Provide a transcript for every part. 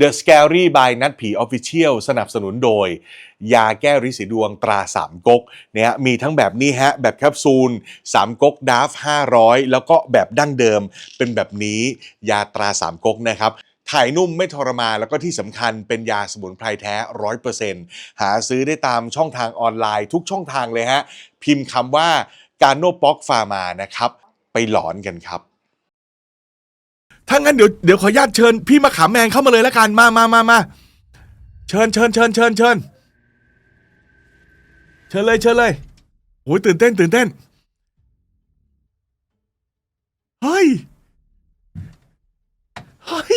The Scary by นัดผี Official สนับสนุนโดย ยาแก้ริดสีดวงตราสามก๊กเนี่ยมีทั้งแบบนี้ฮะ แบบแคปซูลสามก๊กดาฟ500 แล้วก็แบบดั้งเดิม เป็นแบบนี้ยาตราสามก๊กนะครับถ่ายนุ่มไม่ทรมานแล้วก็ที่สำคัญเป็นยาสมุนไพรแท้100%หาซื้อได้ตามช่องทางออนไลน์ทุกช่องทางเลยฮะ พิมพ์คำว่าการโนปอกฟาร์มานะครับ ไปหลอนกันครับ ถ้างั้นเดี๋ยวเดี๋ยวขออนุญาตเชิญพี่มะขามแมนเข้ามาเลยแล้วกันมามามามาเชิญเชิญเชิญเชิญเชิญเชิญเลยเชิญเลยโอ้ยตื่นเต้นตื่นเต้นเฮ้ยเฮ้ย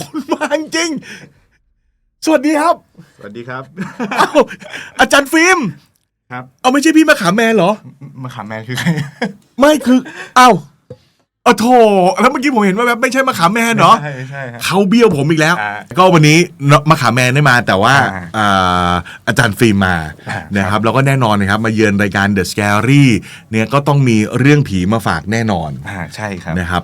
คนมาจริง สวัสดีครับสวัสดีครับเอ้าอาจารย์ฟิล์มครับ เอาไม่ใช่พี่มะขามแมนเหรอ มะขามแมนคือใคร ไม่คือเอ้า เอาโถแล้วเมื่อกี้ผมเห็นว่าแบบไม่ใใช่มะขามแมนเหรอใช่ใช่ครับเขาเบี้ยวผมอีกแล้ว อ่าก็วันนี้เนอะมะขามแมนได้มาแต่ว่าอ่าอ่าอาจารย์ฟิล์มมาอ่า นะครับแล้วก็แน่นอนนะครับ มาเยือนรายการ The Scary เนี่ยก็ต้องมีเรื่องผีมาฝากแน่นอนอ่าใช่ครับ นะครับ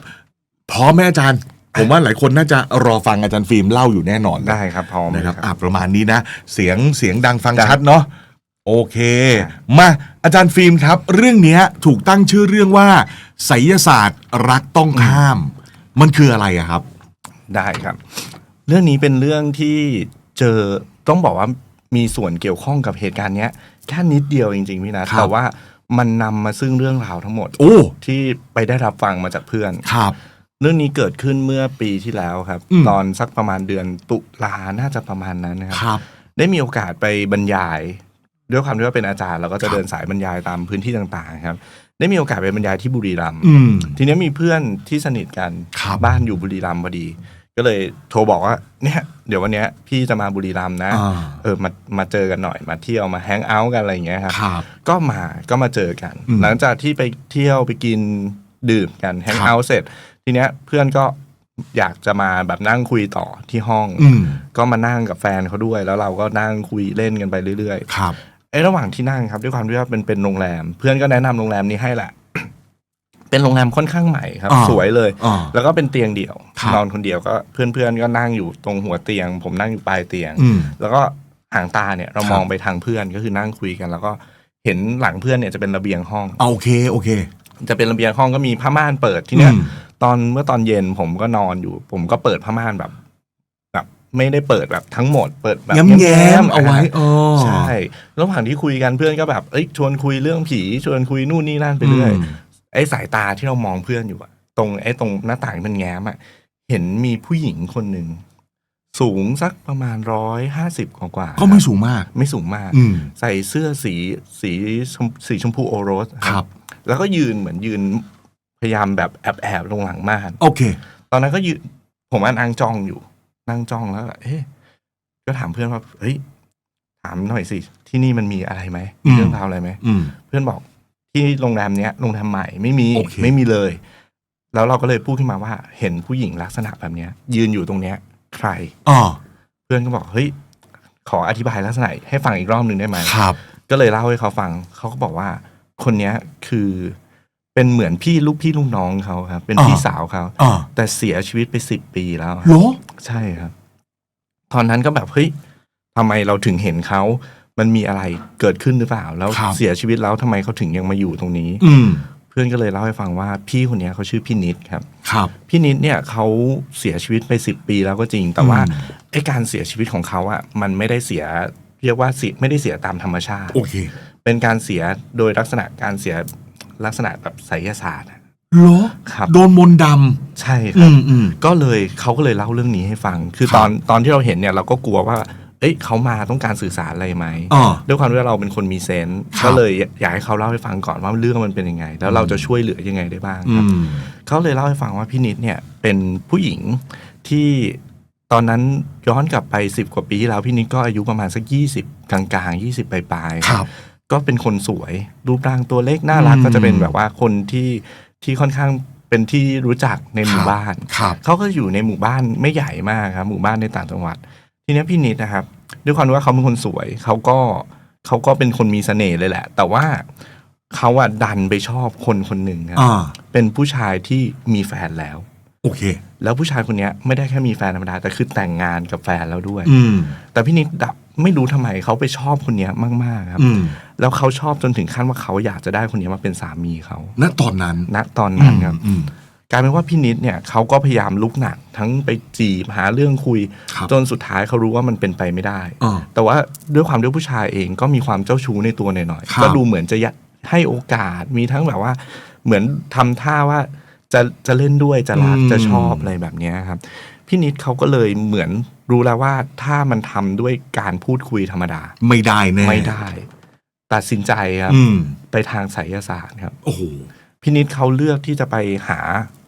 พร้อมไหมอาจารย์ ผมว่าหลายคนน่าจะรอฟังอาจารย์ฟิล์มเล่าอยู่แน่นอนได้ครับพร้อมนะครับเลยอะประมาณนี้นะ เสียงเสียงดังฟังได้ชัดเนาะ โอเคครับมาอาจารย์ฟิล์มครับ เรื่องเนี้ยถูกตั้งชื่อเรื่องว่าไสยศาสตร์รักต้องข้าม มันคืออะไรอะครับ ได้ครับ เรื่องนี้เป็นเรื่องที่เจอต้องบอกว่ามีส่วนเกี่ยวข้องกับเหตุการณ์เนี้ยแค่นิดเดียวจริงๆพี่นะครับแต่ว่ามันนำมาซึ่งเรื่องราวทั้งหมดโอ้ที่ไปได้รับฟังมาจากเพื่อนครับ เรื่องนี้เกิดขึ้นเมื่อปีที่แล้วครับอืมตอนสักประมาณเดือนตุลาน่าจะประมาณนั้นนะครับครับได้มีโอกาสไปบรรยาย ด้วยความที่ว่าเป็นอาจารย์เราก็ครัจะบเดินสายบรรยายตามพื้นที่ต่างๆครับ ได้มีโอกาสไปบรรยายที่บุรีรัมย์อืมทีนี้มีเพื่อนที่สนิทกันครับบ้านอยู่บุรีรัมย์พอดี ก็เลยโทรบอกว่าเนี่ยเดี๋ยววันเนี้ยพี่จะมาบุรีรัมย์นะอ่าเออมามาเจอกันหน่อยมาเที่ยวมาแฮงเอาท์กันอะไรอย่างเงี้ยครับครับก็มาก็มาเจอกันอืมหลังจากที่ไปเที่ยวไปกินดื่มกันแฮงครับเอาท์เสร็จ ทีเนี้ยเพื่อนก็อยากจะมาแบบนั่งคุยต่อที่ห้องอืมก็มานั่งกับแฟนเขาด้วย แล้วเราก็นั่งคุยเล่นกันไปเรื่อยครับๆไอ้ระหว่างที่นั่งครับด้วยความที่ว่าเป็นเป็นโรงแรม เพื่อนก็แนะนำโรงแรมนี้ให้แหละ เป็นโรงแรมค่อนข้างใหม่ครับอ่าสวยเลยอ่าแล้วก็เป็นเตียงเดี่ยวครับนอนคนเดียวก็เพื่อนๆก็นั่งอยู่ตรงหัวเตียง ผมนั่งอยู่ปลายเตียงอืมแล้วก็ห่างตาเนี่ยเราครับมองไปทางเพื่อนก็คือนั่งคุยกัน แล้วก็เห็นหลังเพื่อนเนี่ยจะเป็นระเบียงห้องเอาโอเคโอเค จะเป็นระเบียงห้องก็มีผ้าม่านเปิดทีเนี้ยอืมตอนเมื่อตอนเย็นผมก็นอนอยู่ ผมก็เปิดผ้าม่านแบบแบบ ไม่ได้เปิดแบบทั้งหมดเปิดแบบแง้มแง้มๆเอาไว้อ๋อใช่ระหว่างที่คุยกันเพื่อนก็แบบเอ้ยชวนคุยเรื่องผีชวนคุยนู่นนี่นั่นไปเรื่อยอืมไอ้สายตาที่เรามองเพื่อนอยู่อะตรงไอ้ตรงหน้าต่างมันแง้มอะเห็นมีผู้หญิงคนหนึ่งสูงสักประมาณร้อยห้าสิบกว่าๆก็ไม่สูงมาก ไม่สูงมากอืมใส่เสื้อสีสีชมสีชมพูโอโรสครับ แล้วก็ยืนเหมือนยืนพยายามแบบแอบแอบๆลงหลังม่าน โอเค ตอนนั้นก็ยืนผมอะนั่งจ้องอยู่ นั่งจ้องแล้วก็เอ๊ะก็ถามเพื่อนว่าเฮ้ย ถามหน่อยสิ ที่นี่มันมีอะไรไหมมีเรื่องราวอะไรไหมอืมเพื่อนบอกที่โรงแรมเนี้ยโรงแรมใหม่ไม่มีโอเคไม่มีเลย แล้วเราก็เลยพูดขึ้นมาว่า เห็นผู้หญิงลักษณะแบบเนี้ย ยืนอยู่ตรงเนี้ย ใครอ๋อเพื่อนก็บอกเฮ้ยขออธิบายลักษณะให้ฟังอีกรอบหนึ่งได้ไหมครับ ก็เลยเล่าให้เขาฟังเขาก็บอกว่า คนเนี้ยคือ เป็นเหมือนพี่ลูกพี่ลูกน้องเขาครับ เป็นอ่าพี่สาวเขาอ๋อแต่เสียชีวิตไปสิบปีแล้วเหรอใช่ครับ ตอนนั้นก็แบบเฮ้ยทำไมเราถึงเห็นเขา มันมีอะไรเกิดขึ้นหรือเปล่า แล้วครับเสียชีวิตแล้วทำไมเขาถึงยังมาอยู่ตรงนี้ อืมเพื่อนก็เลยเล่าให้ฟังว่า พี่คนเนี้ยเขาชื่อพี่นิดครับ ครับ พี่นิดเนี่ยเขาเสียชีวิตไปสิบปีแล้วก็จริง แต่ว่าอืมไอ้การเสียชีวิตของเขาอะ มันไม่ได้เสีย เรียกว่าเสียไม่ได้เสียตามธรรมชาติ โอเค เป็นการเสียโดยลักษณะการเสีย ลักษณะแบบไสยศาสตร์อะเหรอครับโดนมนต์ดใช่ำครัอืบ มอืม ก็เลยเขาก็เลยเล่าเรื่องนี้ให้ฟัง คือครับตอนตอนที่เราเห็นเนี่ยเราก็กลัวว่า เอ้ยเขามาต้องการสื่อสารอะไรไหมอ๋อด้วยความที่เราเป็นคนมีเซนส์ครับ ก็เลยอยากให้เขาเล่าให้ฟังก่อนว่าเรื่องมันเป็นยังไง แล้วเราจะช่วยเหลือยังไงได้บ้างอืครับ ม เขาเลยเล่าให้ฟังว่าพี่นิดเนี่ยเป็นผู้หญิงที่ตอนนั้นย้อนกลับไปสิบกว่าปีที่แล้วพี่นิดก็อายุประมาณสักยี่สิบกลางๆยี่สิบปลายๆครับ ก็เป็นคนสวย รูปร่างตัวเล็กน่ารักอืมก็จะเป็นแบบว่าคนที่ที่ค่อนข้างเป็นที่รู้จักในหมู่บ้านครับเขาก็อยู่ในหมู่บ้านไม่ใหญ่มากครับหมู่บ้านในต่างจังหวัด ทีเนี้ยพี่นิดนะครับ ด้วยความว่าเขาเป็นคนสวยเขาก็เขาก็เป็นคนมีเสน่ห์เลยแหละ แต่ว่าเขาอะดันไปชอบคนคนหนึ่งครับอ่าเป็นผู้ชายที่มีแฟนแล้วโโอเค แล้วผู้ชายคนเนี้ยไม่ได้แค่มีแฟนธรรมดาแต่คือแต่งงานกับแฟนแล้วด้วยอืมแต่พี่นิดดับ ไม่รู้ทำไมเขาไปชอบคนเนี้ยมาก ๆ ครับอืมแล้วเขาชอบจนถึงขั้นว่าเขาอยากจะได้คนเนี้ยมาเป็นสามีเขาณตอนนั้นณตอนนั้นครับอืมกลายเป็นว่าพี่นิดเนี่ยเขาก็พยายามลุกหนักทั้งไปจีบหาเรื่องคุยครับจนสุดท้ายเขารู้ว่ามันเป็นไปไม่ได้อ่าแต่ว่าด้วยความที่ผู้ชายเองก็มีความเจ้าชู้ในตัวหน่อยครับๆก็ดูเหมือนจะยะให้โอกาสมีทั้งแบบว่า เหมือนทำท่าว่าจะจะเล่นด้วยจะรักจะชอบอะไรแบบเนี้ยครับพี่นิดเขาก็เลยเหมือน รู้แล้วว่าถ้ามันทำด้วยการพูดคุยธรรมดา ไม่ได้แน่ไม่ได้ ตัดสินใจครับอืมไปทางไสยศาสตร์ครับ โอ้โหพี่นิดเขาเลือกที่จะไปหา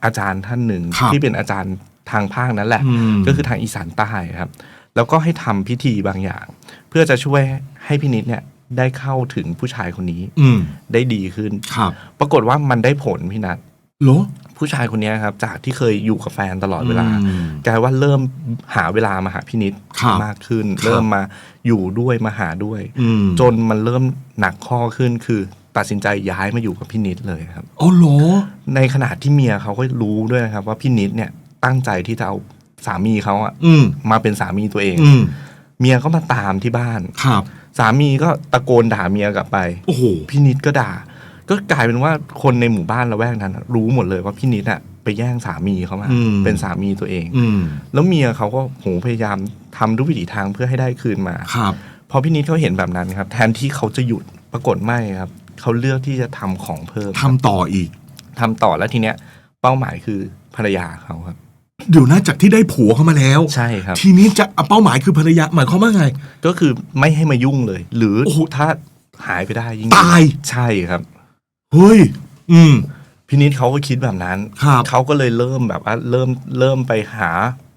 อาจารย์ท่านหนึ่งครับที่เป็นอาจารย์ทางภาคนั้นแหละอืมก็คือทางอีสานใต้ครับ แล้วก็ให้ทำพิธีบางอย่าง เพื่อจะช่วยให้พี่นิดเนี่ยได้เข้าถึงผู้ชายคนนี้ อืมได้ดีขึ้นครับปรากฏว่ามันได้ผลพี่นัทเหรอ ผู้ชายคนนี้ครับ จากที่เคยอยู่กับแฟนตลอดเวลาอืมกลายว่าเริ่มหาเวลามาหาพี่นิดครับมากขึ้นครับเริ่มมาอยู่ด้วยมาหาด้วยอืมจนมันเริ่มหนักข้อขึ้นคือตัดสินใจย้ายมาอยู่กับพี่นิดเลยครับอ๋อเหรอในขณะที่เมียเขาก็รู้ด้วยนะครับ ว่าพี่นิดเนี่ยตั้งใจที่จะเอาสามีเขาอะอืมมาเป็นสามีตัวเองอืมเมียก็มาตามที่บ้านครับ สามีก็ตะโกนด่าเมียกลับไป โอ้โหพี่นิดก็ด่า ก็กลายเป็นว่าคนในหมู่บ้านละแวกนั้นอะรู้หมดเลยว่าพี่นิดอะไปแย่งสามีเขามาอืมเป็นสามีตัวเองอืมแล้วเมียเขาก็โหพยายามทำทุกวิถีทางเพื่อให้ได้คืนมาครับพอพี่นิดเขาเห็นแบบนั้นครับ แทนที่เขาจะหยุดปรากฏไม่ครับเขาเลือกที่จะทำของเพิ่มทำต่ออีกทำต่อแล้วทีเนี้ย เป้าหมายคือภรรยาเขาครับเดี๋ยวนะจากที่ได้ผัวเข้ามาแล้วใช่ครับ ทีนี้จะเอาเป้าหมายคือภรรยาหมายความว่าไง ก็คือไม่ให้มายุ่งเลย หรือโอ้โหถ้าหายไปได้ยิ่งตายใช่ครับ เฮ้ย อืมพี่นิดเขาก็คิดแบบนั้นครับเขาก็เลยเริ่มแบบว่าเริ่มเริ่มไปหา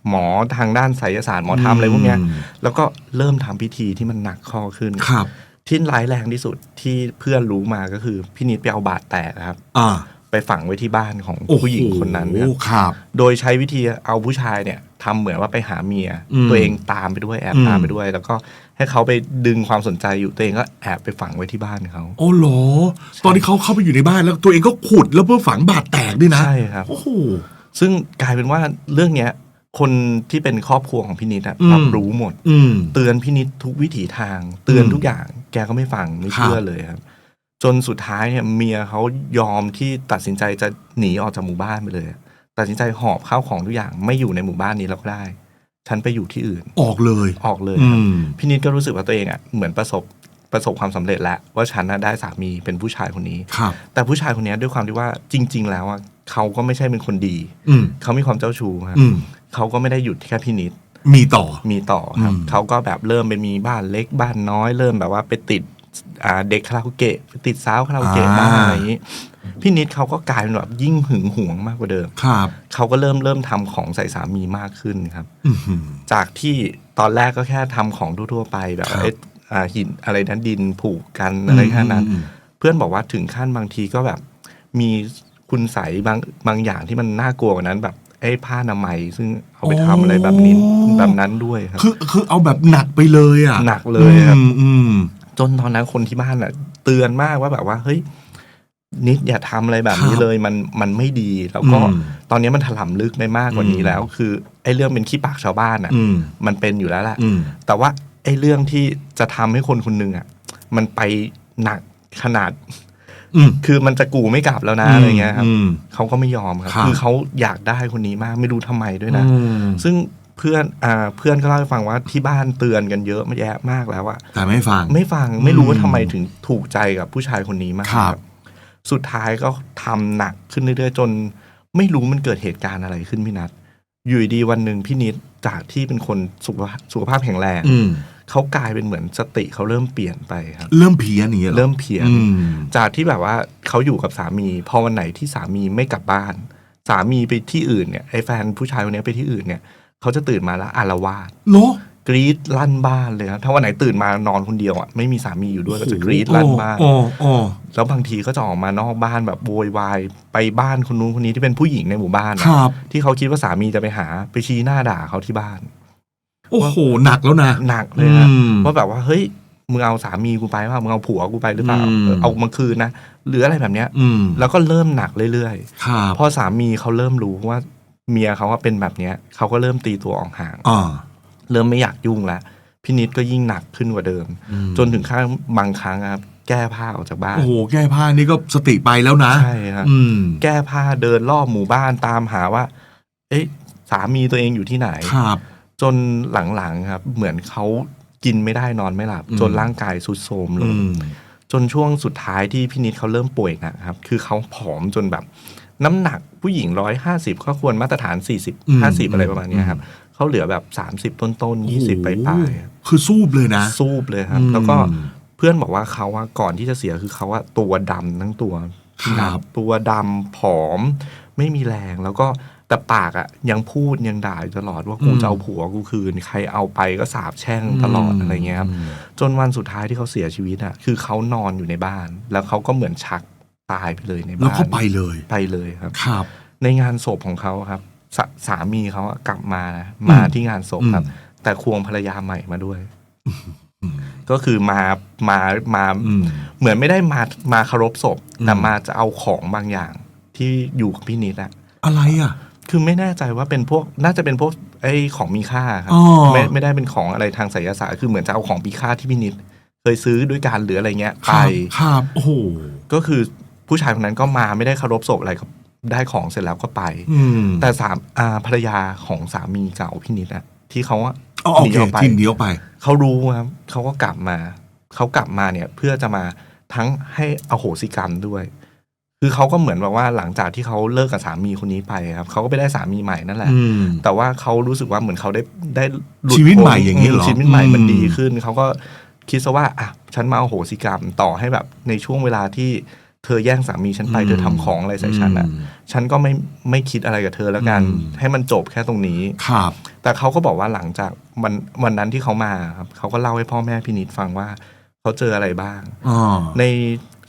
หมอทางด้านไสยศาสตร์หมอธรรมอะไรพวกเนี้ย อืม แล้วก็เริ่มทำพิธีที่มันหนักข้อขึ้นครับ ที่ร้ายแรงที่สุดที่เพื่อนรู้มาก็คือพี่นิดไปเอาบาดแตกครับ อ่าไปฝังไว้ที่บ้านของโอ้โผู้หญิงคนนั้นครับ ครับ โดยใช้วิธีเอาผู้ชายเนี่ย ทำเหมือนว่าไปหาเมียอืมตัวเองตามไปด้วยแอบอืมตามไปด้วย แล้วก็ให้เขาไปดึงความสนใจอยู่ตัวเองก็แอบไปฝังไว้ที่บ้านเขาโอ้เหรอตอนที่เขาเข้าไปอยู่ในบ้านแล้วตัวเองก็ขุดแล้วเพื่อฝังบาดแตกด้วยนะใช่ครับโอ้โหซึ่งกลายเป็นว่าเรื่องเนี้ยคนที่เป็นครอบครัวของพี่นิดอะอืมรับรู้หมดอืมเตือนพี่นิดทุกวิถีทาง เตือนอืมทุกอย่าง แกก็ไม่ฟังไม่ครับเชื่อเลยครับ จนสุดท้ายเนี่ยเมียเขายอมที่ตัดสินใจจะหนีออกจากหมู่บ้านไปเลยอะ ตัดสินใจหอบข้าวของทุกอย่างไม่อยู่ในหมู่บ้านนี้แล้วก็ได้ ฉันไปอยู่ที่อื่น ออกเลยออกเลยอืครับมพี่นิดก็รู้สึกว่าตัวเองอะเหมือนประสบประสบความสำเร็จแล้วว่าฉันน่ะได้สามีเป็นผู้ชายคนนี้ครับแต่ผู้ชายคนนี้ด้วยความที่ว่าจริง ๆ แล้วอะเขาก็ไม่ใช่เป็นคนดีอืมเขามีความเจ้าชู้ครับอืมเขาก็ไม่ได้หยุดแค่พี่นิดมีต่อมีต่อครับอืมเขาก็แบบเริ่มไปมีบ้านเล็กบ้านน้อย เริ่มแบบว่าไปติดอ่าเด็กคาราโอเกะไปติดสาวคาราโอเกะบ้างอะไรอย่างนี้ พี่นิดเขาก็กลายเป็นแบบยิ่งหึงหวงมากกว่าเดิมครับเขาก็เริ่มเริ่มทำของใส่สามีมากขึ้นครับอือหือจากที่ตอนแรกก็แค่ทำของทั่วๆไปแบบครับเอ้ยอ่าหินอะไรนั้นดินผูกกันอะไรแค่นั้นอืมเพื่อนบอกว่าถึงขั้นบางทีก็แบบ มีคุณใสยบางบางอย่างที่มันน่ากลัวกว่านั้นแบบไอ้ผ้าอนามัยซึ่งเอาไปทำอะไรแบบนี้แบบนั้นด้วยครับคือคือเอาแบบหนักไปเลยอะหนักเลยครับอืมอืมจนตอนนั้นคนที่บ้านอะ เตือนมากว่าแบบว่าเฮ้ย นิดอย่าทำอะไรแบบนี้ครับเลยมันมันไม่ดีแล้วก็อืมตอนนี้มันถล่ำลึกไปมากกว่านี้อืมแล้ว คือไอ้เรื่องเป็นขี้ปากชาวบ้านอะอืมมันเป็นอยู่แล้วแหละอืมแต่ว่าไอ้เรื่องที่จะทำให้คนคนหนึ่งอะมันไปหนักขนาดอืมคือมันจะกูไม่กลับแล้วนะอะไรเงี้ยครับอืมเขาก็ไม่ยอมครับครับคือเขาอยากได้คนนี้มากไม่รู้ทำไมด้วยนะอืมซึ่งเพื่อนอ่าเพื่อนก็เล่าให้ฟังว่าที่บ้านเตือนกันเยอะแยะมากแล้วอะแต่ไม่ฟังไม่ฟังไม่รู้ว่าอืมทำไมถึงถูกใจกับผู้ชายคนนี้มากครับ สุดท้ายก็ทำหนักขึ้นเรื่อยๆจน ไม่รู้มันเกิดเหตุการณ์อะไรขึ้นพี่นัทอยู่ดีๆวันหนึ่งพี่นิดจากที่เป็นคนสุขภาพสุขภาพแข็งแรงอืมเขากลายเป็นเหมือนสติเขาเริ่มเปลี่ยนไปครับ เริ่มเพี้ยนอย่างเงี้ยหอเริ่มเพี้ยนอืมจากที่แบบว่าเขาอยู่กับสามีพอวันไหนที่สามีไม่กลับบ้าน สามีไปที่อื่นเนี่ยไอ้แฟนผู้ชายคนนี้ไปที่อื่นเนี่ยเขาจะตื่นมาแล้วอารวาสเนาะ กรีดลั่นบ้านเลยครับถ้าวันไหนตื่นมานอนคนเดียวอะไม่มีสามีอยู่ด้วยก็จะกรีดลั่นบ้านอ๋ออ๋อแล้วบางทีก็จะออกมานอกบ้านแบบโวยวายไปบ้านคนนู้นคนนี้ที่เป็นผู้หญิงในหมู่บ้านคอะรับที่เขาคิดว่าสามีจะไปหาไปชี้หน้าด่าเขาที่บ้าน โอ้โหหนักแล้วนะหนักเลยนะอืมว่าแบบว่าเฮ้ยมึงเอาสามีกูไปว่ามึงเอาผัวกูไปหรือเปล่าอืมเออเอามาคืนนะหรืออะไรแบบเนี้ยอืมแล้วก็เริ่มหนักเรื่อยครับๆพอสามีเขาเริ่มรู้ว่าเมียเขาว่าเป็นแบบเนี้ยเขาก็เริ่มตีตัวออกห่างอ่า เริ่มไม่อยากยุ่งแล้วพี่นิดก็ยิ่งหนักขึ้นกว่าเดิมอืมจนถึงขั้นบางครั้งอะครับแก้ผ้าออกจากบ้าน โอ้โห แก้ผ้านี่ก็สติไปแล้วนะ ใช่ครับอืมแก้ผ้าเดินรอบหมู่บ้านตามหาว่า เอ๊ะ สามีตัวเองอยู่ที่ไหน ครับ จนหลังๆครับ เหมือนเขากินไม่ได้นอนไม่หลับอืมจนร่างกายสุดโทรมลอืงมจนช่วงสุดท้ายที่พี่นิดเขาเริ่มป่วยหนะครับ คือเขาผอมจนแบบ น้ำหนักผู้หญิงร้อยห้าสิบก็ควรมาตรฐานสี่สิบอืมห้าสิบอะไรประมาณเนี้ยครับ เขาเหลือแบบสามสิบต้นต้นยี่สิบปลายปลายๆครับคือสู้เลยนะซูบเลยครับ อืมแล้วก็เพื่อนบอกว่าเขาว่าก่อนที่จะเสียคือเขาว่าตัวดำทั้งตัวพี่นัทครับ ตัวดำผอม ไม่มีแรงแล้วก็แต่ปากอะยังพูดยังด่าอยู่ตลอดว่ากูจะเอาผัวกูคืน ใครเอาไปก็สาบแช่งตลอดอะไรเงี้ยครับอืมจนวันสุดท้ายที่เขาเสียชีวิตอะคือเขานอนอยู่ในบ้าน แล้วเขาก็เหมือนชักตายไปเลยในบ้านแล้วเขาไปเลย ไปเลยครับ ครับ ในงานศพของเขาครับ สาสามีเขาอะกลับมานะมาที่งานศพครับอืมแต่ควงภรรยาใหม่มาด้วย ก็คือมามามาอืมเหมือนไม่ได้มามาเคารพศพอืมแต่มาจะเอาของบางอย่างที่อยู่กับพี่นิดอะอะไรอะ คือไม่แน่ใจว่าเป็นพวกน่าจะเป็นพวกไอ้ของมีค่าครับอ๋อไม่ไม่ได้เป็นของอะไรทางไสยศาสตร์คือเหมือนจะเอาของมีค่าที่พี่นิดเคยซื้อด้วยการหรืออะไรเงี้ยคไปรับครับโอ้โหก็คือผู้ชายคนนั้นก็มาไม่ได้เคารพศพอะไรก็ ได้ของเสร็จแล้วก็ไปอืมแต่สามอาภรรยาของสามีเก่าพี่นิดอะที่เขาอะอ๋อโอหนีเคออกไปทีมเดียวไป เขารู้ครับเขาก็กลับมา เขากลับมาเนี่ยเพื่อจะมาทั้งให้อโหสิกรรมด้วย คือเขาก็เหมือนแบบว่าหลังจากที่เขาเลิกกับสามีคนนี้ไปครับเขาก็ไปได้สามีใหม่นั่นแหละอืมแต่ว่าเขารู้สึกว่าเหมือนเขาได้ได้หลุดชีวิตพ้นใหม่อย่างนี้เหรอชีวิตใหม่มันอืมดีขึ้นเขาก็คิดซะว่าอะฉันมาอโหสิกรรมต่อให้แบบในช่วงเวลาที่ เธอแย่งสามีฉันไปเธอทำของอะไรใส่ฉันอะอืมฉันก็ไม่ไม่คิดอะไรกับเธอแล้วกันอืมให้มันจบแค่ตรงนี้ครับ แต่เขาก็บอกว่าหลังจากวันวันนั้นที่เขามาครับเขาก็เล่าให้พ่อแม่พี่นิดฟังว่าเขาเจออะไรบ้างอ๋อใน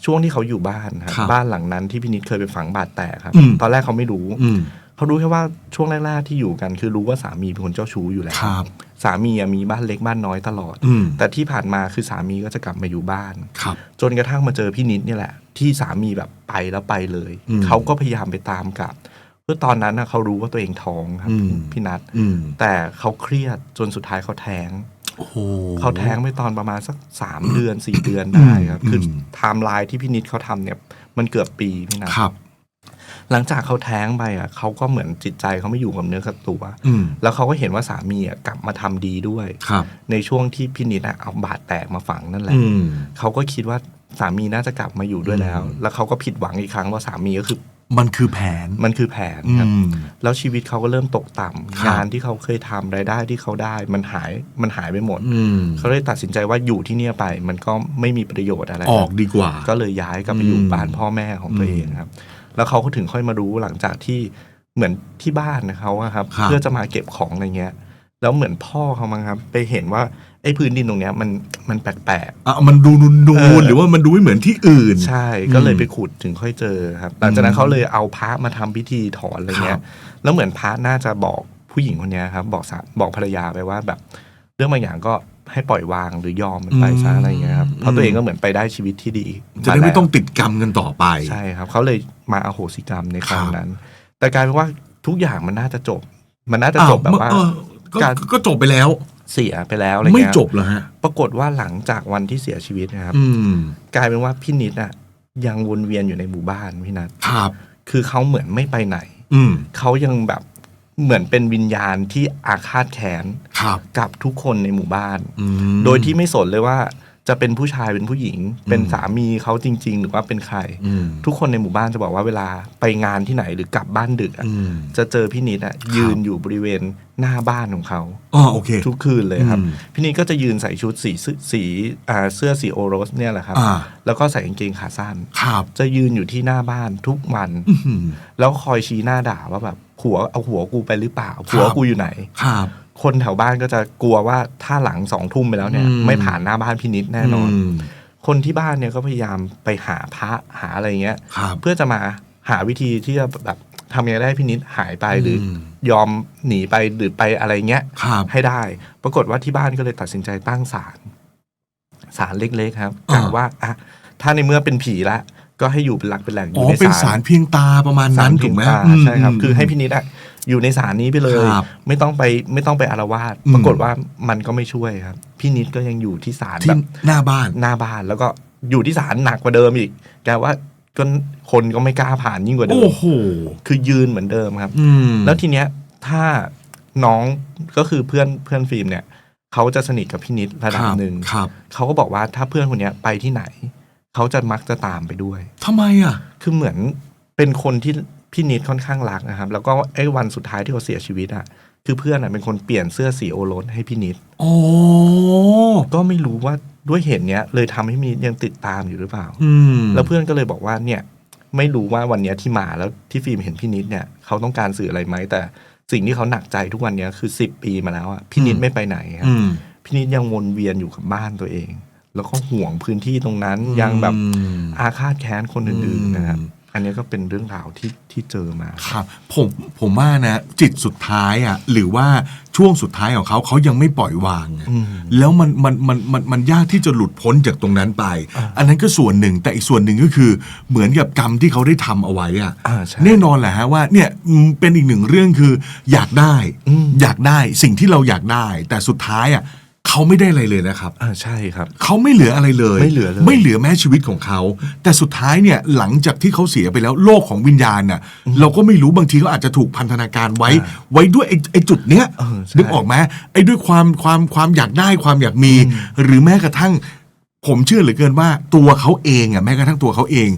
ช่วงที่เขาอยู่บ้านครับครับบ้านหลังนั้นที่พี่นิดเคยไปฝังบาดแตกครับอืมตอนแรกเขาไม่รู้อืมเขารู้แค่ว่าช่วงแรกๆที่อยู่กัน คือรู้ว่าสามีเป็นคนเจ้าชู้อยู่แล้วครับ สามีอะมีบ้านเล็กบ้านน้อยตลอดอืมแต่ที่ผ่านมาคือสามีก็จะกลับมาอยู่บ้านครับจนกระทั่งมาเจอพี่นิดเนี่ยแหละ ที่สามีแบบไปแล้วไปเลยอืมเขาก็พยายามไปตามกลับเพื่อตอนนั้นนะเขารู้ว่าตัวเองท้องครับอืมพี่นัทอืมแต่เขาเครียดจนสุดท้ายเขาแท้งโอ้โหเขาแท้งไปตอนประมาณสักสามเดือนสี่เดือนได้ครับอืมคือไทม์ไลน์ที่พี่นิดเขาทำเนี่ย มันเกือบปีพี่นัทครับ หลังจากเขาแท้งไปอะเขาก็เหมือนจิตใจเขาไม่อยู่กับเนื้อกับตัวอืมแล้วเขาก็เห็นว่าสามีอะกลับมาทำดีด้วยครับในช่วงที่พี่นิดอะเอาบาดแตกมาฝังนั่นแหละอืมเขาก็คิดว่าสามีน่าจะกลับมาอยู่ด้วยแล้วอืมแล้วเขาก็ผิดหวังอีกครั้งว่าสามีก็คือมันคือแผน มันคือแผนอืครับมแล้วชีวิตเขาก็เริ่มตกต่ำครับงานที่เขาเคยทำรายได้ที่เขาได้ มันหาย มันหายไปหมดอืมเขาเลยตัดสินใจว่าอยู่ที่เนี่ยไป มันก็ไม่มีประโยชน์อะไร ออกดีกว่า ก็เลยย้ายกลับไปอยู่อืมบ้านพ่อแม่ของตัวเองครับ แล้วเขาก็ถึงค่อยมารู้หลังจากที่เหมือนที่บ้านนะเขาอะครับครับ เพื่อจะมาเก็บของอะไรเงี้ย แล้วเหมือนพ่อเขามั้งครับ ไปเห็นว่าไอ้พื้นดินตรงเนี้ยมันมันแปลกอะมันดูนูนเออๆหรือว่ามันดูไม่เหมือนที่อื่นๆใช่ ก็เลยอืมไปขุดถึงค่อยเจอครับหลังจากนั้นเขาเลยเอาพระมาทำพิธีถอนอะไรเงี้ครัยบแล้วเหมือนพระน่าจะบอกผู้หญิงคนเนี้ยครับ บอกสาบอกภรรยาไปว่าแบบ เรื่องบางอย่างก็ ให้ปล่อยวางหรือยอมมันไปซะอะไรเงี้ยครับเพราะตัวเองก็เหมือนไปได้ชีวิตที่ดีจะได้าไม่แล้วต้องติดกรรมกันต่อไปใช่ครับเขาเลยมาอโหสิกรรมในครั้งครับนั้น แต่กลายเป็นว่าทุกอย่างมันน่าจะจบ มันน่าจะอ้าวจบแบบว่าเออก็การก็จบไปแล้วเสียไปแล้วอะไรไม่เงี้ยจบเหรอฮะปรากฏว่าหลังจากวันที่เสียชีวิตนะครับอืมกลายเป็นว่าพี่นิดอะยังวนเวียนอยู่ในหมู่บ้านพี่นัทครับ คือเขาเหมือนไม่ไปไหน อืมเขายังแบบ เหมือนเป็นวิญญาณที่อาฆาตแค้นครับกับทุกคนในหมู่บ้านอืมโดยที่ไม่สนเลยว่าจะเป็นผู้ชายเป็นผู้หญิง เป็นสามีเขาจริง ๆ หรือว่าเป็นใครอืมทุกคนในหมู่บ้านจะบอกว่าเวลาไปงานที่ไหนหรือกลับบ้านดึกอะอืมจะเจอพี่นิดอะยืนอยู่บริเวณหน้าบ้านของเขาอ๋อโอเค ทุกคืนเลยครับอืมพี่นิดก็จะยืนใส่ชุดสีสีสีอ่าเสื้อสีโอโรสเนี่ยแหละครับอ่าแล้วก็ใส่กางเกงขาสั้นครับจะยืนอยู่ที่หน้าบ้านทุกวันอื้อหือแล้วคอยชี้หน้าด่าว่าแบบ หัวเอาหัวกูไปหรือเปล่าหัวครับกูอยู่ไหนครับคนแถวบ้านก็จะกลัวว่าถ้าหลังสองทุ่มไปแล้วเนี่ยอืมไม่ผ่านหน้าบ้านพี่นิดแน่นอนมคนที่บ้านเนี่ยก็พยายามไปหาพระหาอะไรเงี้ยครับเพื่อจะมาหาวิธีที่จะแบบทำยังไงได้ให้พี่นิดหายไปหรืออมยอมหนีไปหรือไปอะไรเงี้ยครับให้ได้ ปรากฏว่าที่บ้านก็เลยตัดสินใจตั้งศาลศาลเล็กๆครับอ่ากะว่าอะถ้าในเมื่อเป็นผีละ ก็ให้อยู่เป็นหลักเป็นแหล่งออ๋อยู่ในเป็นศาสารลเพียงตาประมาณนั้นถูกไหมศาลเพียงตาอืใช่ครับ คือให้พี่นิดอะอยู่ในศาลนี้ไปเลย ครับไม่ต้องไปไม่ต้องไปอารวาสอืม ปรากฏว่ามันก็ไม่ช่วยครับ พี่นิดก็ยังอยู่ที่ศาลที่แบบ หน้าบ้าน หน้าบ้านแล้วก็อยู่ที่ศาลหนักกว่าเดิมอีกแกว่าก็คนก็ไม่กล้าผ่านยิ่งกว่าเดิโอ้ม โห คือยืนเหมือนเดิมครับ อืมแล้วทีเนี้ยถ้าน้องก็คือเพื่อนเพื่อนฟิล์มเนี่ยเขาจะสนิทกับพี่นิดระดับหนึ่งครับ เขาก็บอกว่าถ้าเพื่อนคนเนี้ยไปที่ไหน เขาจะมักจะตามไปด้วยทำไมอะ คือเหมือนเป็นคนที่พี่นิดค่อนข้างรักนะครับ แล้วก็ไอ้วันสุดท้ายที่เขาเสียชีวิตอะคือเพื่อนอะเป็นคนเปลี่ยนเสื้อสีโอรสให้พี่นิดโอ้ก็ไม่รู้ว่าด้วยเหตุเนี้ย เลยทำให้มียังติดตามอยู่หรือเปล่า อืมแล้วเพื่อนก็เลยบอกว่าเนี่ย ไม่รู้ว่าวันเนี้ยที่มาแล้วที่ฟิล์มเห็นพี่นิดเนี่ยเขาต้องการสื่ออะไรไหมแต่สิ่งที่เขาหนักใจทุกวันเนี้ยคือสิบปีมาแล้วอะพี่นิดไม่ไปไหนครับอืมพี่นิดยังวนเวียนอยู่กับบ้านตัวเอง แล้วก็ห่วงพื้นที่ตรงนั้นยังแบบอืมอาฆาตแค้นคนอื่นอืมๆนะครับอันนี้ก็เป็นเรื่องราวที่ที่เจอมาครับผมผมว่านะจิตสุดท้ายอะหรือว่าช่วงสุดท้ายของเขาเขายังไม่ปล่อยวางอะอืมแล้วมันมันมันมันมันยากที่จะหลุดพ้นจากตรงนั้นไปอ่าอันนั้นก็ส่วนหนึ่งแต่อีกส่วนหนึ่งก็คือเหมือนกับกรรมที่เขาได้ทำเอาไว้อะอ่าใช่แน่นอนแหละฮะว่าเนี่ยอืมเป็นอีกหนึ่งเรื่องคืออยากได้อืมอยากได้สิ่งที่เราอยากได้ แต่สุดท้ายอะ เขาไม่ได้อะไรเลยนะครับ อ่าใช่ครับ เขาไม่เหลืออะไรเลย ไม่เหลือเลย ไม่เหลือแม้ชีวิตของเขา แต่สุดท้ายเนี่ยหลังจากที่เขาเสียไปแล้วโลกของวิญญาณน่ะเราก็ไม่รู้บางทีเขาอาจจะถูกพันธนาการไว้อ่าไว้ด้วยไอ้ไอ้จุดเนี้ยเออใช่นึกออกไหมไอ้ด้วยความความความอยากได้ความอยากมี หรือแม้กระทั่ง ผมเชื่อเหลือเกินว่าตัวเขาเองอะแม้กระทั่งตัวเขาเอง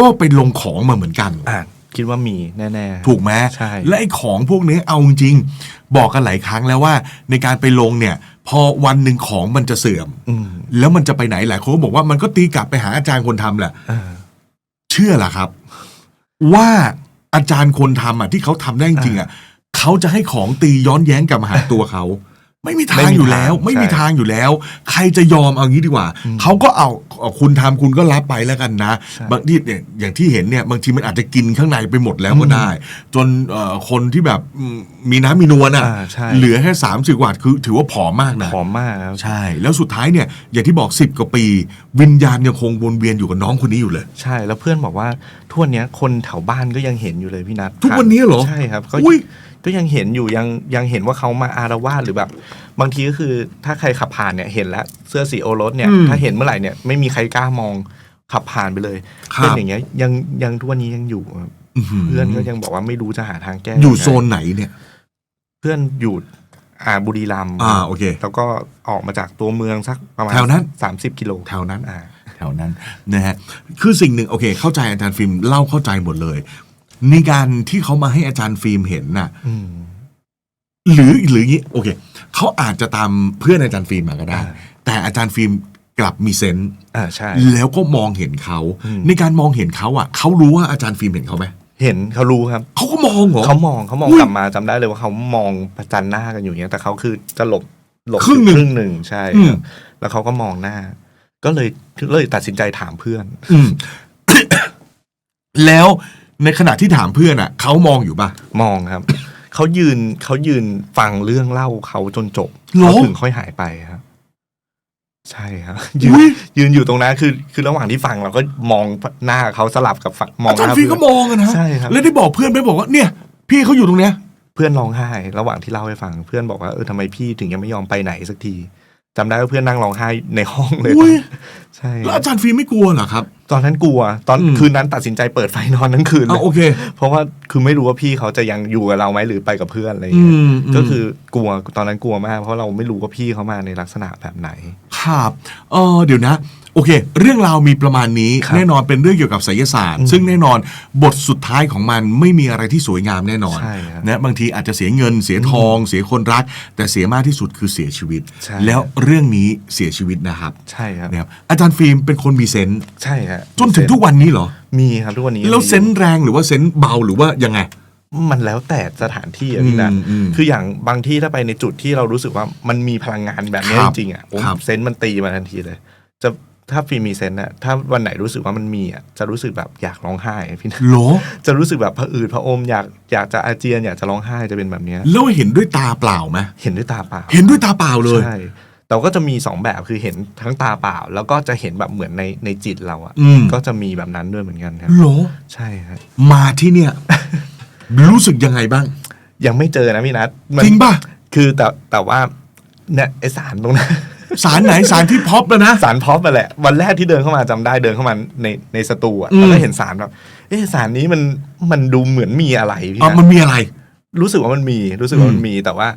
ก็ไปลงของมาเหมือนกัน อ่าคิดว่ามีแน่ๆ ถูกไหมใช่และไอ้ของพวกนี้เอาจริงๆบอกกันหลายครั้งแล้วว่า ในการไปลงเนี่ย พอวันหนึ่งของมันจะเสื่อมอืมแล้วมันจะไปไหนหลายคนก็บอกว่ามันก็ตีกลับไปหาอาจารย์คนทำแหละอ่าเชื่อล่ะครับ ว่าอาจารย์คนทำอะที่เขาทำได้จริงๆอะเขาจะให้ของตีย้อนแย้งกลับมาหาตัวเขา ไม่มีทางอยู่แล้ว ไม่มีทางอยู่แล้ว ใครจะยอมเอางี้ดีกว่า เขาก็เอาเอาคุณทำคุณก็รับไปแล้วกันนะใช่บางทีเนี่ยอย่างที่เห็นเนี่ยบางทีมันอาจจะกินข้างในไปหมดแล้วก็ได้ จนเอ่อคนที่แบบอืมมีน้ำมีนวลอะอ่าใช่เหลือแค่สามสิบวัตคือถือว่าผอมมากนะผอมมากครับใช่ แล้วสุดท้ายเนี่ยอย่างที่บอกสิบกว่าปี วิญญาณยังคงวนเวียนอยู่กับน้องคนนี้อยู่เลย ใช่แล้วเพื่อนบอกว่าทุกวันเนี้ยคนแถวบ้านก็ยังเห็นอยู่เลยพี่นัททุกวันนี้เหรอใช่ครับก็อุ้ย ก็ยังเห็นอยู่ยังยังเห็นว่าเขามาอารวาสหรือแบบ บางทีก็คือถ้าใครขับผ่านเนี่ยเห็นแล้วเสื้อสีโอรสเนี่ยอืมถ้าเห็นเมื่อไหร่เนี่ยไม่มีใครกล้ามองขับผ่านไปเลยครับเป็นอย่างเงี้ยยังยังทุกวันนี้ยังอยู่ครับอื้อหือเพื่อนก็ยังบอกว่าไม่รู้จะหาทางแก้อยู่งไงโซนไหนเนี่ย เพื่อนอยู่อ่าบุรีรัมย์อ่าโอเค แล้วก็ออกมาจากตัวเมืองสักประมาณแถวนั้นสามสิบกิโลแถวนั้นอ่าแถวนั้นนะฮะคือสิ่งหนึ่งโอเค เข้าใจอาจารย์ฟิล์มเล่าเข้าใจหมดเลย ในการที่เขามาให้อาจารย์ฟิล์มเห็นน่ะอืมหรือหรืออย่างงี้โอเคเขาอาจจะตามเพื่อนอาจารย์ฟิล์มมาก็ได้อ่าแต่อาจารย์ฟิล์มกลับมีเซนส์อ่าใช่ แล้วก็มองเห็นเขาอืมในการมองเห็นเขาอะเขารู้ว่าอาจารย์ฟิล์มเห็นเขาไหมเห็นเขารู้ครับเขาก็มองเหรอเขามองเขามองอุ้ยกลับมาจำได้เลยว่าเขามองประจันหน้ากันอยู่อย่างเงี้ยแต่เขาคือจะหลบหลบครึ่งหนึ่งครึ่งหนึ่งใช่อืมครับแล้วเขาก็มองหน้า ก็เลยเลยตัดสินใจถามเพื่อน อืมแล้ว ในขณะที่ถามเพื่อนอะเขามองอยู่ป่ะ มองครับ เขายืนเขายืนฟังเรื่องเล่าเขาจนจบเหรอ เขาถึงค่อยหายไปครับ ใช่ครับยืนอุ๊ยยืนอยู่ตรงนั้นคือ คือระหว่างที่ฟังเราก็มองหน้าเขาสลับกับฝั่งมองอาจารหย์น้าฟิล์มเพื่ก็อนมองอะนะใช่ครับ แล้วได้บอกเพื่อนไหมบอกว่าเนี่ย พี่เขาอยู่ตรงเนี้ย เพื่อนร้องไห้ ระหว่างที่เล่าให้ฟัง เพื่อนบอกว่าเออทำไมพี่ถึงยังไม่ยอมไปไหนสักที จำได้ว่าเพื่อนนั่งร้องไห้ในห้องเลยอุ้ยใช่แล้วอาจารย์ฟิล์มไม่กลัวเหรอครับ ตอนนั้นกลัว ตอนอืม คืนนั้นตัดสินใจเปิดไฟนอนทั้งคืนเลอะยโอเค เพราะว่าคือไม่รู้ว่าพี่เขาจะยังอยู่กับเราไหมหรือไปกับเพื่อนอะไรอย่างอืเงี้ยมมก็คือกลัวตอนนั้นกลัวมาก เพราะเราไม่รู้ว่าพี่เขามาในลักษณะแบบไหน ครับเออเดี๋ยวนะ โอเค เรื่องราวมีประมาณนี้ครับแน่นอนเป็นเรื่องเกี่ยวกับไสยศาสตร์อืมซึ่งแน่นอนบทสุดท้ายของมันไม่มีอะไรที่สวยงามแน่นอนใช่ครับนะบางทีอาจจะเสียเงินเสียทอง เสียคนรัก แต่เสียมากที่สุดคือเสียชีวิตใช่แล้วเรื่องนี้เสียชีวิตนะครับ ใช่ครับนะครับอาจารย์ฟิล์มเป็นคนมีเซนส์ใช่ครับจนถึงทุกวันนี้เหรอ มีครับทุกวันนี้แล้วเซนส์แรงหรือว่าเซนส์เบาหรือว่ายังไงมันแล้วแต่สถานที่อะพี่นัทอืมอืมคืออย่างบางที่ถ้าไปในจุดที่เรารู้สึกว่ามันมีพลังงานแบบนี้ครัจบริงๆอะผมครับเซนส์มันตีมาทันทีเลย จะ ถ้าฟีมีเซนต์อะถ้าวันไหนรู้สึกว่ามันมีอะจะรู้สึกแบบอยากร้องไห้อะพี่นัทเหรอจะรู้สึกแบบผะอืดผะอมอยากอยากจะอาเจียนอยากจะร้องไห้จะเป็นแบบเนี้ยแล้วเห็นด้วยตาเปล่าไหมเห็นด้วยตาเปล่า เห็นด้วยตาเปล่าเลยใช่แต่ก็จะมีสองแบบคือเห็นทั้งตาเปล่า แล้วก็จะเห็นแบบเหมือนในในจิตเราอะอืมก็จะมีแบบนั้นด้วยเหมือนกันครับเหรอใช่ครับมาที่เนี่ย รู้สึกยังไงบ้าง ยังไม่เจอนะพี่นัทมันจริงป่ะคือแต่แต่ว่าเนี่ยไอสารตรงนั้น สารไหนสารที่พ็อปแล้วนะ สารพร็อปไปแหละ วันแรกที่เดินเข้ามาจำได้เดินเข้ามาในในสตูอะอืมแล้วก็เห็นสารแบบเอะสารนี้มันมันดูเหมือนมีอะไรพี่อะนะมันมีอะไร รู้สึกว่ามันมีรู้สึกว่ามันมีแต่ว่า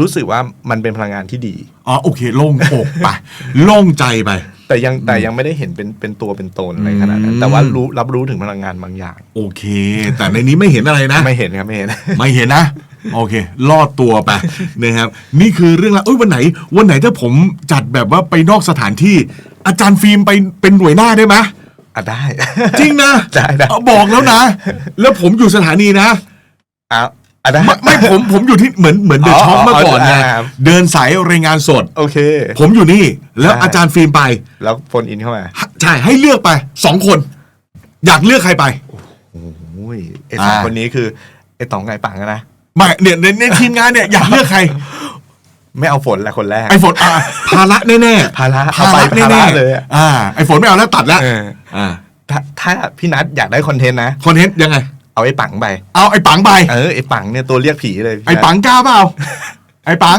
รู้สึกว่ามันเป็นพลังงานที่ดี อ๋อโอเค โล่งอกไป โล่งใจไป แต่ยังแต่ยังไม่ได้เห็นเป็นเป็นตัวเป็นตนอะไรขนาดนั้อืนมแต่ว่ารู้รับรู้ถึงพลังงานบางอย่าง โอเค แต่ในนี้ไม่เห็นอะไรนะ ไม่เห็นครับไม่เห็น ไม่เห็นนะ โอเค ลอดตัวไปนะครับ นี่คือเรื่องละเอ้ยวันไหน วันไหนถ้าผมจัดแบบว่าไปนอกสถานที่ อาจารย์ฟิล์มไปเป็นหน่วยหน้าได้ไหมอะได้ จริงนะได้ได้เอาบอกแล้วนะ แล้วผมอยู่สถานีนะอะ อะได้ไม่ไม่ผมผมอยู่ที่เหมือนเหมือนเดอะอ๋อช็อคเมื่อก่อนไงอ๋อครับเดินสายรายงานสด โอเค ผมอยู่นี่แล้วได้อาจารย์ฟิล์มไป แล้วโฟนอินเข้ามาใช่ให้เลือกไปสองคน อยากเลือกใครไป โอ้ยไอ้สองอ่า คนนี้คือไอ้ต๋องไก่ปังอะนะ ไม่เนี่ยในในทีมงานเนี่ยอยากเลือกใคร ไม่เอาฝนแหละคนแรก ไอ้ฝนอะภาระแน่ๆภาระภาระเอาไปแน่ภาระๆเลยอะอ่าไอ้ฝนไม่เอาแล้วตัดแล้วเอออ่าถ้าถ้าพี่นัทอยากได้คอนเทนต์นะ คอนเทนต์ยังไง เอาไอ้ปังไป เอาไอ้ปังไป เออไอ้ปังเนี่ยตัวเรียกผีเลยพี่ไอ้ปังกล้าเปล่า ไอ้ปัง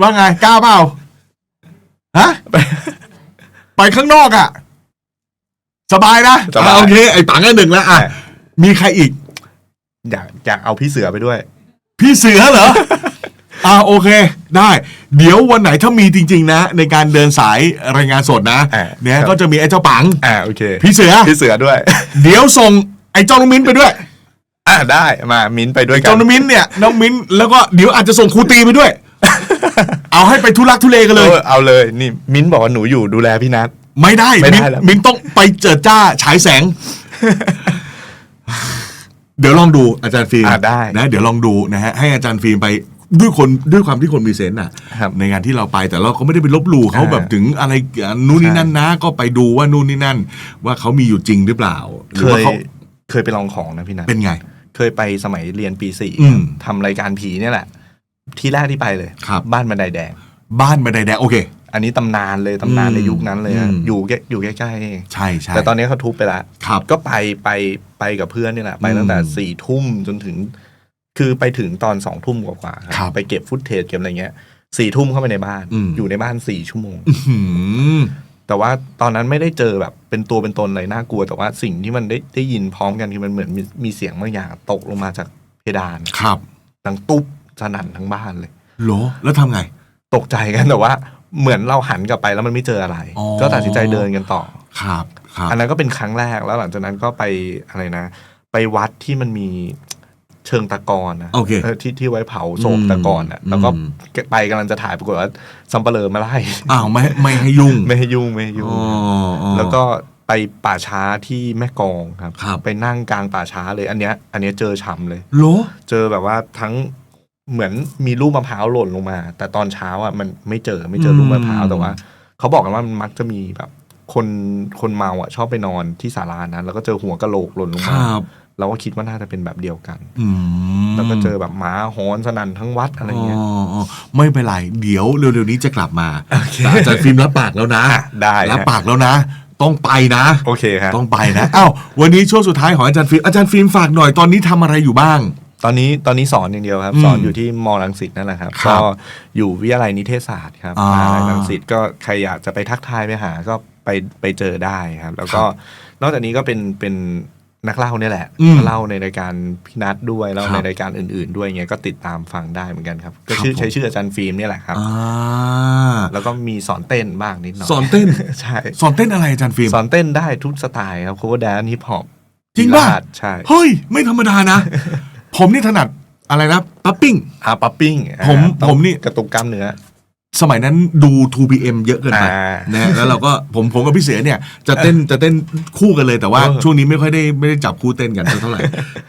ว่าไงกล้าเปล่า ฮะ ไปข้างนอกอะ สบายนะสบาย อะโอเค ไอ้ปังก็หนึ่งแล้วอะใช่มีใครอีก อยากอยากเอาพี่เสือไปด้วย พี่เสือเหรอ อ่าโอเค ได้ เดี๋ยววันไหนถ้ามีจริง ๆ นะ ในการเดินสายรายงานสดนะ อ่าเนี่ยครับ ก็จะมีไอ้เจ้าปัง อ่าโอเคพี่เสือ พี่เสือด้วย เดี๋ยวส่ง ไอ้เจ้าน้องมิ้นไปด้วยอ่าได้มามิ้นท์ไปด้วยกัเจ้าน้องมิ้นเนี่ยน้องมิ้นแล้วก็เดี๋ยวอาจจะส่งครูตีไปด้วย เอาให้ไปทุลักทุเลกันเลยออเอาเลยนี่มิ้นท์บอกว่าหนูอยู่ดูแลพี่นัทไม่ได้ไม่ได้มิ้นแล้วมิ้นต้องไปเจิดจ้าฉายแสง เดี๋ยวลองดูอาจารย์ฟิล์มอ่าได้นะเดี๋ยวลองดูนะฮะให้อาจารย์ฟิล์มไปด้วยคนด้วยความที่คนมีเซนส์น่ะครับในงานที่เราไปแต่เราก็ไม่ได้ไปลบหลู่เขาอ่าแบบถึงอะไรนู่นนี่ใช่นั่นนะ ก็ไปดูว่านู่นนี่นั่น ว่าเขามีอยู่จริงหรือเปล่าหเครือว่ายเขา เคยไปลองของนะพี่นัทเป็นไง เคยไปสมัยเรียนปีสี่อืมทำรายการผีเนี่ยแหละ ที่แรกที่ไปเลยครับบ้านบันไดแดง บ้านบันไดแดงโอเค อันนี้ตำนานเลยตำนานอืมในยุคนั้นเลยอะอืมอยู่ใกล้อยู่ใกล้ๆเองใช่ใช่แต่ตอนนี้เขาทุบไปแล้วครับก็ไปไปไปกับเพื่อนนี่แหละไปตั้งแต่อืมสี่ทุ่มจนถึง คือไปถึงตอนสองทุ่มกว่าๆครับไปเก็บฟุตเทจเก็บอะไรเงี้ยสี่ทุ่มเข้าไปในบ้านอืมอยู่ในบ้านสี่ชั่วโมงอื้อหือ แต่ว่าตอนนั้นไม่ได้เจอแบบเป็นตัวเป็นตนอะไรน่ากลัว แต่ว่าสิ่งที่มันได้ได้ยินพร้อมกันคือมันเหมือนมีมีเสียงบางอย่างตกลงมาจากเพดานครับดังตุ๊บสนั่นทั้งบ้านเลยเหรอแล้วทำไง ตกใจกันแต่ว่า เหมือนเราหันกลับไปแล้วมันไม่เจออะไรอ๋อก็ตัดสินใจเดินกันต่อครับครับอันนั้นก็เป็นครั้งแรกแล้วหลังจากนั้นก็ไปอะไรนะ ไปวัดที่มันมี เชิงตะกอนนะโอเคเออที่ที่ไว้เผาศพอืมตะกอนอะแล้วก็อืมไปกำลังจะถ่ายปรากฏว่าซัมเปลอมาไล่อ้าวไม่ไม่ให้ยุ่ง ไม่ให้ยุ่งไม่ให้ยุ่งอ๋ออ๋อแล้วก็ไปป่าช้าที่แม่กลองครับครับไปนั่งกลางป่าช้าเลยอันเนี้ย อันเนี้ยเจอฉ่ำเลยเหรอเจอแบบว่าทั้งเหมือนมีลูกมะพร้าวหล่นลงมา แต่ตอนเช้าอะมันไม่เจอไม่เจอลูกมะพร้าวอืมแต่ว่าเขาบอกกันว่ามันมักจะมีแบบ คนคนเมาอะชอบไปนอนที่ศาลานั้น แล้วก็เจอหัวกะโหลกหล่นลงคมารับ เราก็คิดว่าน่าจะเป็นแบบเดียวกันอืมแล้วก็เจอแบบหมาหอนสนั่นทั้งวัดอะไรเงี้ยอ๋ออ๋อไม่เป็นไรเดี๋ยวเร็วๆนี้จะกลับมาแต่อาจารย์ฟิล์มรับปากแล้วนะอะได้รับฮะปากแล้วนะ ต้องไปนะโอเคครับต้องไปนะอ้าววันนี้ช่วงสุดท้ายของอาจารย์ฟิล์มอาจารย์ฟิล์มฝากหน่อยตอนนี้ทำอะไรอยู่บ้างตอนนี้ตอนนี้สอนอย่างเดียวครับอืมสอนอยู่ที่มอลังสิตนั่นแหละครับครัก็บอยู่วิทยาลัยนิเทศศาสตร์ครับอ่ามหาลัยรังสิตก็ใครอยากจะไปทักทายไปหาก็ไปไปเจอได้ครับ แล้วก็ครับนอกจากนี้ก็เป็นเป็น นักเล่าเนี่ยแหละอืมเล่าในรายการพี่นัทด้วยเล่าครับในรายการอื่น ๆ ด้วยเงี้ยก็ติดตามฟังได้เหมือนกันครับ ก็ครับชื่อผมใช้ชื่ออาจารย์ฟิล์มเนี่ยแหละครับอ่าแล้วก็มีสอนเต้นบ้างนิดหน่อยสอนเต้นใช่สอนเต้นอะไรอาจารย์ฟิล์มสอนเต้นได้ทุกสไตล์ครับโคเวอร์แดนฮิปฮอปจริงป่ะใช่เฮ้ย ไม่ธรรมดานะ ผมนี่ถนัดอะไรนะปั๊ปปิ้งอาปั๊ปปิ้งผมอ่าผมนี่กระตุกกล้ามเนื้อ สมัยนั้นดู 2PM เยอะเกินไปอ่านะฮะแล้วเราก็ผมผมกับพี่เสือเนี่ยจะเต้นจะเต้นคู่กันเลยแต่ว่าเออ ช่วงนี้ไม่ค่อยได้ไม่ได้จับคู่เต้นกันเท่าไหร่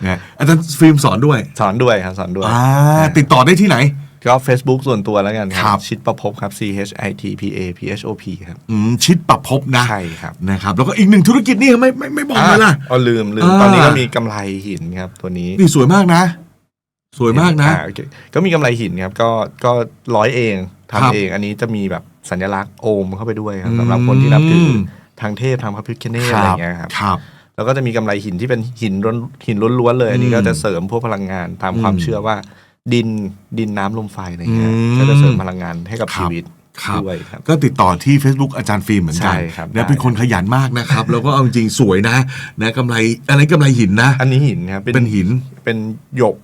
นะฮะอาจารย์ฟิล์มสอนด้วยสอนด้วยครับสอนด้วยอ่าติดต่อได้ที่ไหน ก็ Facebook ส่วนตัวแล้วกันคครัรับ ชิดประพบครับ C H I T P A P H O P ครับ อืมชิดปรับภพนะใช่ครับ นะครับ แล้วก็อีกหนึ่งธุรกิจนี่ไม่ไม่ไม่บอกเลยล่ะ อ๋อลืมลืม อ่า ตอนนี้ก็มีกำไรหินครับตัวนี้นี่สวยมากนะ สวยมากนะ อ่โอเคก็มีกำไรหินครับ ก็ก็ร้อยเองครับ ทำเอง อันนี้จะมีแบบสัญลักษณ์โอมเข้าไปด้วยครับสำหรับคนที่นับถืออมทางเทพทางพระพิฆเนศคอะไรรับเงี้ยครับครับ แล้วก็จะมีกำไรหินที่เป็นหินล้วนหินล้วนๆเลย อันนี้ก็จะเสริมพวกพลังงานตามความเชื่อว่า ดินดินน้ำลมไฟอะไรเงี้ยอืมก็จะเสริมพลังงานให้กับครับชีวิตครับด้วยครับก็ติดต่อที่ Facebook อาจารย์ฟิล์มเหมือนกัใช่ครับนะได้เป็นคนขยันมากนะครับ แล้วก็เอาจริงๆสวยนะนะกำไรอะไรกำไรหินนะ อันนี้หินครับเป็นหินเป็นหยก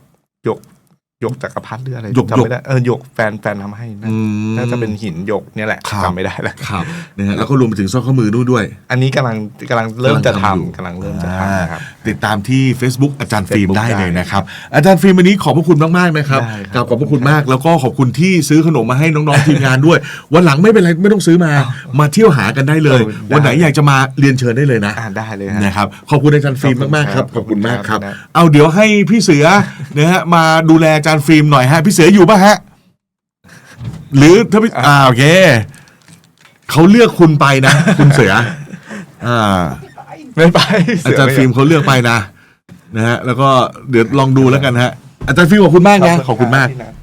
หยกห ยกจักรพรรดิหรืออะไรหยกจำไม่ได้เออหยกแฟนแฟนทำให้นะอืมน่าจะเป็นหินหยกเนี่ยแหละครับจำไม่ได้แล้วครับนะฮะแล้วก็รวมไปถึงสร้อยข้อมือนู่นด้วย อันนี้กำลังกำลังเริ่มจะกำลังทำอยู่ทำกำลังเริ่มจะทำนะครับติดตามที่ Facebook อาจารย์ฟิล์ม Facebook ได้เลยได้นะครับอาจารย์ฟิล์มวันนี้ขอบพระคุณมากๆนะครับได้ครับกราบขอบพระคุณมากแล้วก็ขอบคุณที่ซื้อขนมมาให้น้องๆทีมงานด้วย วันหลังไม่เป็นไรไม่ต้องซื้อมา มาเที่ยวหากันได้เลยเออได้วันไหนอยากจะมาเรียนเชิญได้เลยนะอ่าได้เลยฮะนะครับขอบคุณอาจารย์ฟิล์มมากๆครับขขออบบคุคุณณมากครับครับ เอาเดี๋ยวให้พี่เสือนะฮะมาดูแลอาจารย์ฟิล์มหน่อยฮะพี่เสืออยู่ป่ะฮะ หรือถ้าพี่อ่าโอเคเขาเลือกคุณไปนะ คุณเสืออ่า ไม่ไปอาจารย์ฟิล์มเขาเลือกไปนะนะฮะแล้วก็เดี๋ยวลองดูแล้วกันฮะอาจารย์ฟิล์มขอบคุณมากนะขอบคุณมากพี่นัท